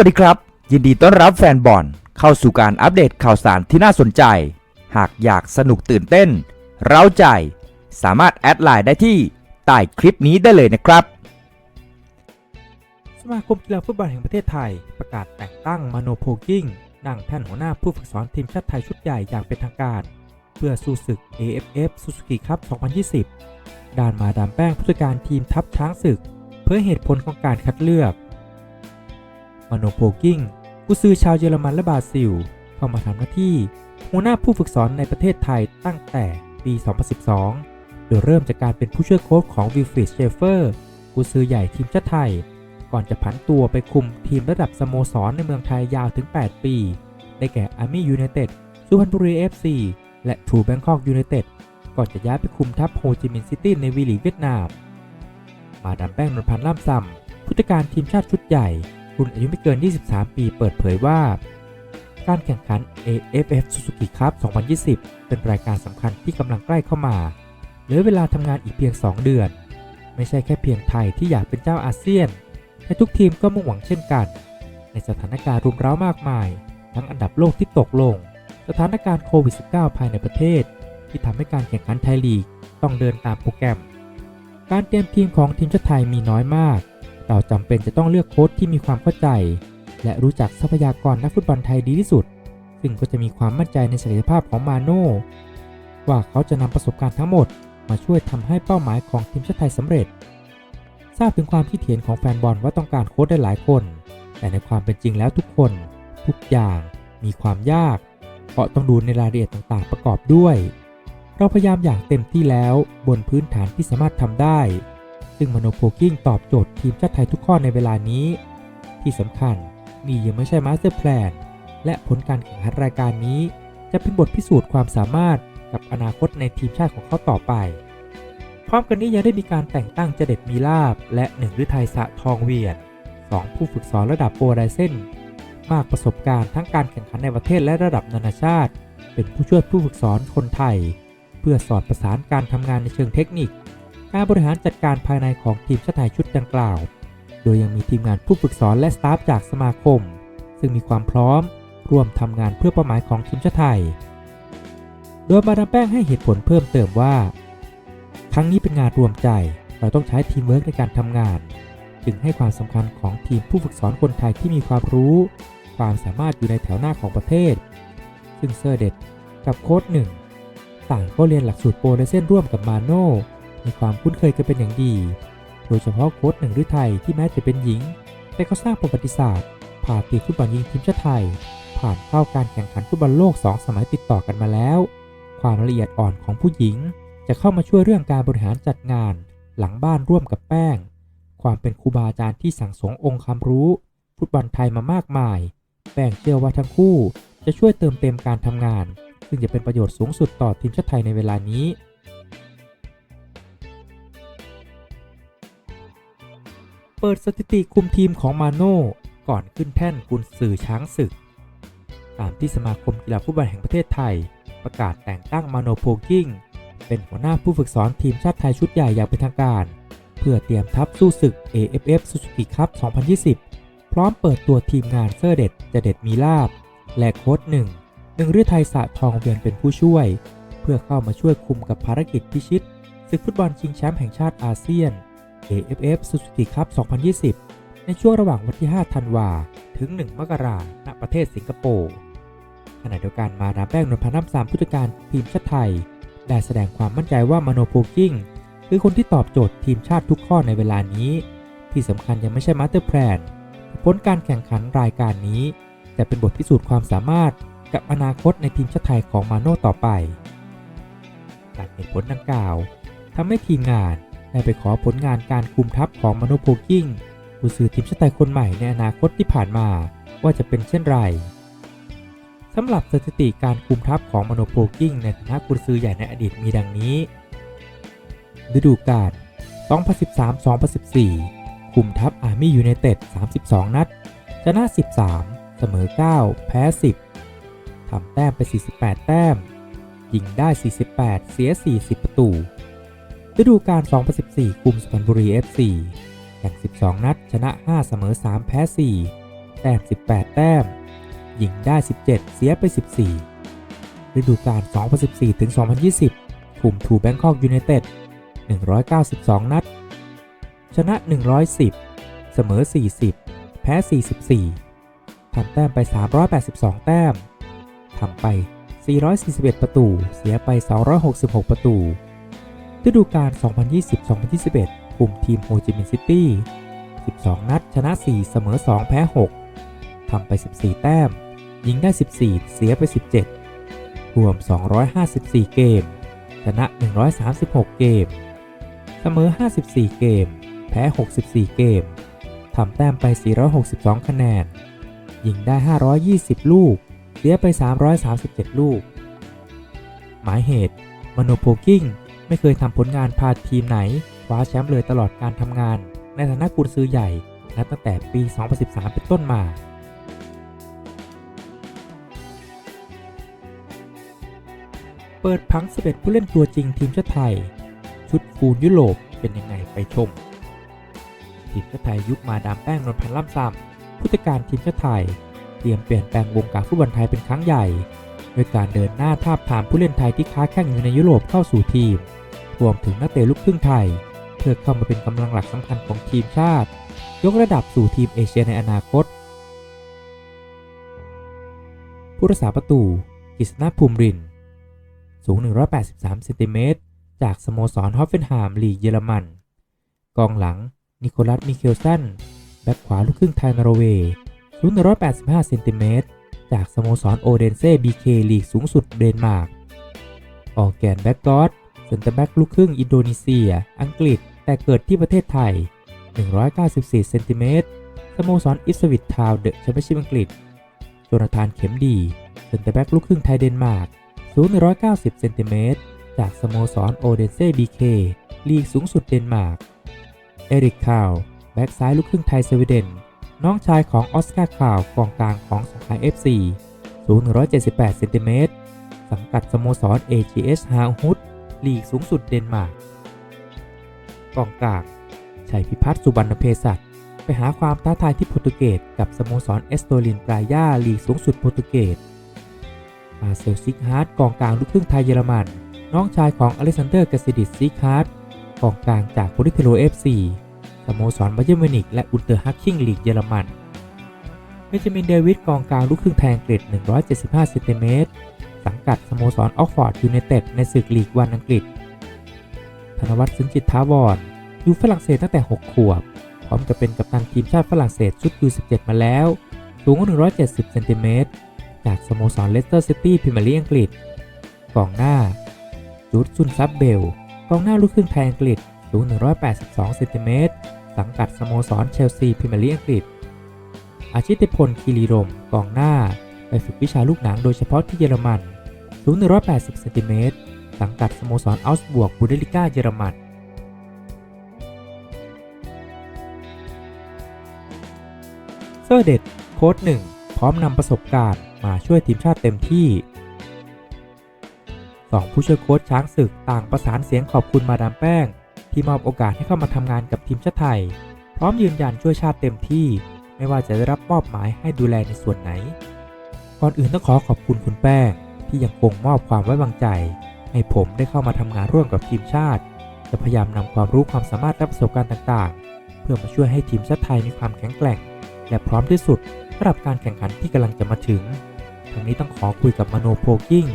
วัสดีครับ ยินดีต้อนรับแฟนบอลเข้าสู่การอัปเดตข่าวสารที่น่าสนใจ หากอยากสนุกตื่นเต้น เร้าใจ สามารถแอดไลน์ได้ที่ใต้คลิปนี้ได้เลยนะครับ สมาคมกีฬาฟุตบอลแห่งประเทศไทย ประกาศแต่งตั้งมาโนโพกิ้งนั่งแท่นหัวหน้าผู้ฝึกสอนทีมชาติไทยชุดใหญ่อย่างเป็นทางการ เพื่อสู้ศึก AFF Suzuki Cup 2020 ด้านมาดามแป้งผู้จัดการทีมทัพช้างศึกเผยเหตุผลของการคัดเลือก มาโนโพกิ้งกุซือชาวเยอรมันและบราซิล เข้ามาทำหน้าที่หัวหน้าผู้ฝึกสอนในประเทศไทยตั้งแต่ปี 2012 โดยเริ่มจากการเป็นผู้ช่วยโค้ชของวิลฟริดเชฟเฟอร์กุซือใหญ่ทีมชาติไทย ก่อนจะผันตัวไปคุมทีมระดับสโมสรในเมืองไทยยาวถึง 8 ปี ได้แก่อาร์มี่ยูไนเต็ดสุพรรณบุรี FC และทรูแบงคอกยูไนเต็ดก่อนจะย้ายไปคุมทัพโฮจิมินห์ซิตี้ในวีลีเวียดนาม มาดามแป้งนนพันธ์ล่ำซำผู้จัดการทีมชาติชุดใหญ่ รุ่นอายุไม่เกิน 23 ปี เปิดเผยว่า การแข่งขัน AFF Suzuki Cup 2020 เป็นรายการสำคัญที่กำลังใกล้เข้ามา เหลือเวลาทำงานอีกเพียง 2 เดือน ไม่ใช่แค่เพียงไทยที่อยากเป็นเจ้าอาเซียน แต่ทุกทีมก็มุ่งหวังเช่นกัน ในสถานการณ์รุมเร้ามากมาย ทั้งอันดับโลกที่ตกลง สถานการณ์โควิด -19 ภายในประเทศ ที่ทำให้การแข่งขันไทยลีกต้องเดินตามโปรแกรม การเตรียมทีมของทีมชาติไทยมีน้อยมาก เราจำเป็นจะต้องเลือกโค้ชที่มีความเข้าใจ และรู้จักทรัพยากรนักฟุตบอลไทยดีที่สุด ซึ่งก็จะมีความมั่นใจในศักยภาพของมาโน่ว่าเขาจะนำประสบการณ์ทั้งหมด มาช่วยทำให้เป้าหมายของทีมชาติไทยสำเร็จ ทราบถึงความคิดเห็นของแฟนบอลว่าต้องการโค้ชได้หลายคน แต่ในความเป็นจริงแล้วทุกคน ทุกอย่างมีความยาก เพราะต้องดูในรายละเอียดต่างๆ ประกอบด้วย เราพยายามอย่างเต็มที่แล้วบนพื้นฐานที่สามารถทำได้ ซึ่งมโนโพกิ้งตอบโจทย์ทีมชาติไทยทุกข้อในเวลานี้ ที่สำคัญนี่ยังไม่ใช่มาสเตอร์แพลนและผลการแข่งขันรายการนี้ จะเป็นบทพิสูจน์ความสามารถกับอนาคตในทีมชาติของเขาต่อไป พร้อมกันนี้ยังได้มีการแต่งตั้งเจเด็ดมีลาบ และหนึ่งฤทัยสะทองเวียนสองผู้ฝึกสอนระดับโปรไดเซนมากประสบการณ์ทั้งการแข่งขันในประเทศและระดับนานาชาติ เป็นผู้ช่วยผู้ฝึกสอนคนไทย เพื่อสอดประสานการทำงานในเชิงเทคนิค การบริหารจัดการภายในของทีมชาติไทยชุดดังกล่าว โดยยังมีทีมงานผู้ฝึกสอนและสตาฟจากสมาคม ซึ่งมีความพร้อมร่วมทำงานเพื่อเป้าหมายของทีมชาติไทย โดยมาดามแป้งให้เหตุผลเพิ่มเติมว่า ครั้งนี้เป็นงานรวมใจ เราต้องใช้ทีมเวิร์กในการทำงาน จึงให้ความสำคัญของทีมผู้ฝึกสอนคนไทยที่มีความรู้ ความสามารถอยู่ในแถวหน้าของประเทศ ซึ่งเซอร์เด็ดกับโค้ชหนึ่งต่างก็เรียนหลักสูตรโปรในเส้นร่วมกับมาโน่ มีความคุ้นเคยกันเป็นอย่างดี โดยเฉพาะโค้ชหนึ่งฤทัยที่แม้จะเป็นหญิง แต่ก็สร้างประวัติศาสตร์ ผ่านทีมฟุตบอลหญิงทีมชาติไทย ผ่านเข้าการแข่งขันฟุตบอลโลก 2 สมัยติดต่อกันมาแล้ว ความละเอียดอ่อนของผู้หญิง จะเข้ามาช่วยเรื่องการบริหารจัดงาน หลังบ้านร่วมกับแป้ง ความเป็นครูบาอาจารย์ที่สั่งสมองค์ความรู้ ฟุตบอลไทยมามากมาย แป้งเชื่อว่าทั้งคู่จะช่วยเติมเต็มการทำงาน ซึ่งจะเป็นประโยชน์สูงสุดต่อทีมชาติไทยในเวลานี้ เปิดสถิติคุมทีมของมาโน่ก่อนขึ้นแท่นกุนสื่อช้างศึก ตามที่สมาคมกีฬาฟุตบอลแห่งประเทศไทย ประกาศแต่งตั้งมาโนโพกิ้งเป็นหัวหน้าผู้ฝึกสอนทีมชาติไทยชุดใหญ่อย่างเป็นทางการ เพื่อเตรียมทัพสู้ศึก AFF Suzuki Cup 2020 พร้อมเปิดตัวทีมงานเซอร์เด็ดจะเด็ดมีลาบ และโค้ชหนึ่งหนึ่งฤทัยสะทองเวียนเป็นผู้ช่วย เพื่อเข้ามาช่วยคุมกับภารกิจพิชิตศึกฟุตบอลชิงแชมป์แห่งชาติอาเซียน AFF Suzuki Cup 2020 ในช่วงระหว่างวันที่ 5 ธันวา ถึง 1 มกราณประเทศสิงคโปร์ ขณะเดียวกันมาดามแป้งนนพันธ์น้ำสามผู้จัดการทีมชาติไทย ได้แสดงความมั่นใจว่ามาโนโพกิ้งคือคนที่ตอบโจทย์ทีมชาติทุกข้อในเวลานี้ ที่สำคัญยังไม่ใช่มาสเตอร์แพลนผลการแข่งขันรายการนี้ แต่เป็นบทพิสูจน์ความสามารถกับอนาคตในทีมชาติไทยของมาโน่ต่อไป จากเหตุผลดังกล่าวทำให้ทีมงาน ได้ไปขอผลงานการคุมทัพของมโนโพกิ้งผู้ซื้อทีมชาติไทยคนใหม่ในอนาคตที่ผ่านมาว่าจะเป็นเช่นไรสำหรับสถิติการคุมทัพของมโนโพกิ้งในฐานะกุนซือใหญ่ในอดีตมีดังนี้ ฤดูกาล 2013-2014 คุมทัพอาร์มี่ยูไนเต็ด 32 นัด ชนะ 13 เสมอ 9 แพ้ 10 ทำแต้มไป 48 แต้ม ยิงได้ 48 เสีย 40 ประตูฤดูกาล 4 คุมสุพรรณบุรี FC แข่ง 12 นัด ชนะ 5 เสมอ 3 แพ้ 4 แต้ม 18 แต้ม ยิงได้ 17 เสียไป 14 ฤดูกาล 2014 ถึง 2020 คุมทูแบงคอกยูไนเต็ด 192 นัด ชนะ 110 เสมอ 40 แพ้ 44 ทำแต้มไป 382 แต้ม ทำไป 441 ประตู เสียไป 266 ประตู ฤดูกาล 2020-2021 คุมทีมโฮจิมินห์ซิตี้ 12 นัด ชนะ 4 เสมอ 2 แพ้ 6 ทำไป 14 แต้ม ยิงได้ 14 เสียไป 17 รวม 254 เกม ชนะ 136 เกม เสมอ 54 เกม แพ้ 64 เกม ทำแต้มไป 462 คะแนน ยิงได้ 520 ลูก เสียไป 337 ลูก หมายเหตุมโนโพกิ้ง ไม่เคยทำผลงานพาทีมไหนคว้าแชมป์เลยตลอดการทำงาน ในฐานะกุนซือใหญ่นับตั้งแต่ปี 2013 เป็นต้นมาเปิดพัง 11 ผู้เล่นตัวจริงทีมชาติไทย ชุดฟูลยุโรปเป็นยังไงไปชม ทีมชาติไทยยุคมาดามแป้งนนพันธ์ล่ำซ้ำผู้จัดการทีมชาติไทย เตรียมเปลี่ยนแปลงวงการฟุตบอลไทยเป็นครั้งใหญ่ โดยการเดินหน้าทาบทามผู้เล่นไทยที่ค้าแข่งอยู่ในยุโรปเข้าสู่ทีม รวมถึงนักเตะลูกครึ่งไทย เพื่อเข้ามาเป็นกำลังหลักสำคัญของทีมชาติ ยกระดับสู่ทีมเอเชียในอนาคต ผู้รักษาประตูกฤษณภูมิริน สูง 183เซนติเมตรจากสโมสรฮอฟเฟนไฮม์ลีเยอรมัน กองหลัง นิโคลัสมิเคลสัน แบ็คขวาลูกครึ่งไทยนอร์เวย์สูง185เซนติเมตร จากสโมสรโอเดนเซ่บีเคลีกสูงสุดเดนมาร์ก ออกแกนแบ็กกอสเซนเตอร์แบ็กลูกครึ่งอินโดนีเซีย อังกฤษ แต่เกิดที่ประเทศไทย 194 เซนติเมตร สโมสรอิสวิตทาวน์เดอะแชมเปี้ยนชิพอังกฤษ โจนาธานเข็มดี เซนเตอร์แบ็กลูกครึ่งไทยเดนมาร์ก สูง 190 เซนติเมตร จากสโมสรโอเดนเซ่บีเคลีกสูงสุดเดนมาร์ก เอริกคาว แบ็กซ้ายลูกครึ่งไทยสวีเดน น้องชายของออสการ์คาวกองกลางของสงขลา FC สูง 178 เซนติเมตร สังกัดสโมสร AGS ฮาฮุดลีกสูงสุดเดนมาร์กกองกลางชัยพิพัฒน์สุบรรณเพศัตไปหาความท้าทายที่โปรตุเกสกับสโมสรเอสโตลินปรายาลีกสูงสุดโปรตุเกสมาเซลซิกฮาร์ดกองกลางลูกครึ่งไทยเยอรมัน น้องชายของอเล็กซานเดอร์กาซิดิสซิกฮาร์ดกองกลางจากโปลิเทโลเอฟซี โมสรบาเยอร์มิวนิกและอุลเตอร์ฮักคิงลีกเยอรมันเบนจามินเดวิดกองกลางลูกครึ่งไทยอังกฤษ 175เซนติเมตรสังกัดสโมสรออกฟอร์ดยูไนเต็ดในศึกลีกวันอังกฤษ ธนวัฒน์สุนจิตท้าวรอยู่ฝรั่งเศสตั้งแต่ 6 ขวบ พร้อมกับเป็นกัปตันทีมชาติฝรั่งเศสชุด U17 มาแล้ว สูง 170 เซนติเมตร จากสโมสรเลสเตอร์ซิตี้พรีเมียร์ลีกอังกฤษ กองหน้า จูดซุนซับเบล กองหน้าลูกครึ่งไทยอังกฤษ สูง 182 เซนติเมตร สังกัดสโมสรเชลซีพรีเมียร์ลีกอังกฤษ อาชิตพลคีรีรมกองหน้า ไปฝึกวิชาลูกหนังโดยเฉพาะที่เยอรมันสูง180เซนติเมตรสังกัดสโมสรอัลส์บวกบูเดลิก้าเยอรมันเซอร์เด็ดโค้ดหนึ่งพร้อมนำประสบการณ์มาช่วยทีมชาติเต็มที่สองผู้ช่วยโค้ชช้างศึกต่างประสานเสียงขอบคุณมาดามแป้ง ที่มอบโอกาสให้เข้ามาทำงานกับทีมชาติไทย พร้อมยืนยันช่วยชาติเต็มที่ ไม่ว่าจะได้รับมอบหมายให้ดูแลในส่วนไหน ก่อนอื่นต้องขอขอบคุณคุณแป้งที่ยังคงมอบความไว้วางใจ ให้ผมได้เข้ามาทำงานร่วมกับทีมชาติ จะพยายามนำความรู้ความสามารถและประสบการณ์ต่างๆ เพื่อมาช่วยให้ทีมชาติไทยมีความแข็งแกร่ง และพร้อมที่สุดสำหรับการแข่งขันที่กำลังจะมาถึง ทั้งนี้ต้องขอคุยกับมโนโพกิ้ง